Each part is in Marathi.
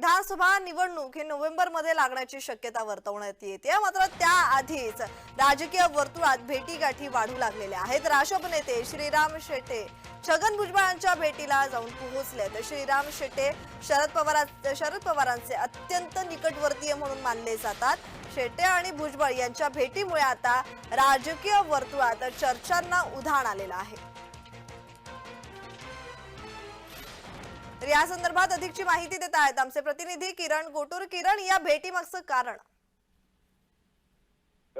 विधानसभा निवडणूक ही नोव्हेंबरमध्ये लागण्याची शक्यता वर्तवण्यात येते. मात्र त्याआधीच राजकीय वर्तुळात भेटीगाठी वाढू लागलेल्या आहेत. राष्ट्रप नेते श्रीराम शेटे छगन भुजबळांच्या भेटीला जाऊन पोहोचले तर श्रीराम शेटे शरद पवार शरद पवारांचे अत्यंत निकटवर्तीय म्हणून मानले जातात. शेटे आणि भुजबळ यांच्या भेटीमुळे आता राजकीय वर्तुळात चर्चांना उधाण आलेलं आहे. तर या संदर्भात अधिकची माहिती देत आहेत आमचे प्रतिनिधी किरण गोटूर किरण या भेटीमागचं कारण.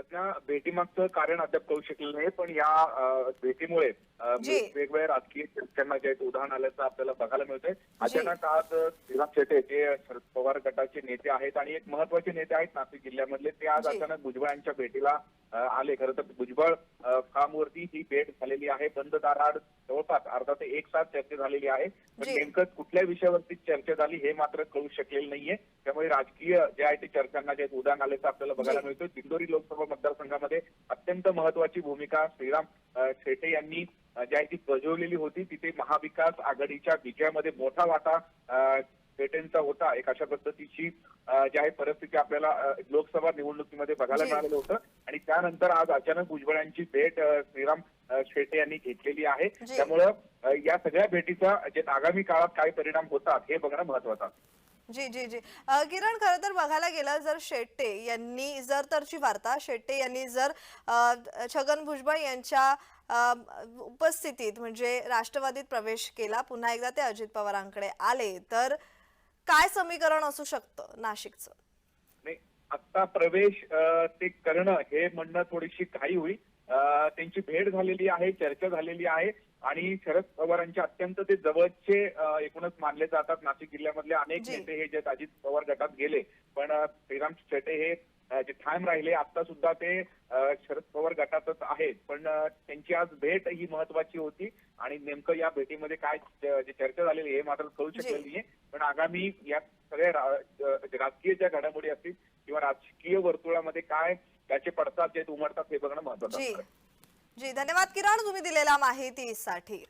सध्या भेटीमागचं कारण अद्याप कळू शकलेलं नाही पण या भेटीमुळे. वेगवेगळ्या राजकीय चर्चांना जे उदाहरण आल्याचं आपल्याला बघायला मिळतंय अचानक आज श्रीराम शेटे जे शरद पवार गटाचे नेते आहेत आणि एक महत्त्वाचे नेते आहेत नाशिक जिल्ह्यामधले ते आज. अचानक भुजबळांच्या भेटीला अ, आले खरं तर भुजबळ फार्मवरती ही भेट झालेली आहे बंद दाराआड जवळपास अर्धा ते एक तास चर्चा झालेली आहे पण. नेमकं कुठल्या विषयावरती चर्चा झाली हे मात्र कळू शकलेलं नाहीये त्यामुळे राजकीय जे आहे ते चर्चांना जे उदाहरण आल्याचं आपल्याला बघायला. मिळतं दिंडोरी लोकसभा मतदारसंघामध्ये अत्यंत महत्वाची भूमिका श्रीराम शेटे यांनी अ, जी आहे ती बजावलेली होती तिथे महाविकास आघाडीच्या विजयामध्ये मोठा वाटा अ, शेटेंचा होता एक अशा पद्धतीची जी आहे परिस्थिती आपल्याला लोकसभा निवडणुकीमध्ये बघायला. मिळालेलं होतं आणि त्यानंतर आज अचानक भुजबळांची भेट श्रीराम शेटे यांनी घेतलेली आहे. त्यामुळं या सगळ्या भेटीचा जे आगामी काळात काय परिणाम होतात हे बघणं महत्वाचं आहे. जी जी जी. किरण खरं तर बघायला गेलं जर शेट्टे यांनी जर तरची वार्ता शेट्टे यांनी जर छगन भुजबळ यांच्या उपस्थितीत म्हणजे राष्ट्रवादीत प्रवेश केला पुन्हा एकदा ते अजित पवारांकडे आले तर काय समीकरण असू शकतं नाशिकचं? आत्ता प्रवेश ते करणं हे म्हणणं थोडीशी काही होईल. त्यांची भेट झालेली आहे चर्चा झालेली आहे आणि शरद पवारांचे अत्यंत ते जवळचे एकूणच मानले जातात. नाशिक जिल्ह्यामधले अनेक. नेते हे जे अजित पवार गटात गेले. पण श्रीराम शेटे हे जे ठाम राहिले आता सुद्धा ते शरद पवार गटातच आहेत. पण त्यांची आज भेट ही महत्वाची होती आणि नेमकं या भेटीमध्ये काय चर्चा झालेली हे मात्र कळू. शकलेली आहे पण आगामी या सगळ्या राजकीय ज्या घडामोडी राजकीय वर्तुळामध्ये काय त्याचे पडतात जे उमटतात हे बघणं महत्वाचं. जी. धन्यवाद किरण तुम्ही दिलेल्या माहितीसाठी.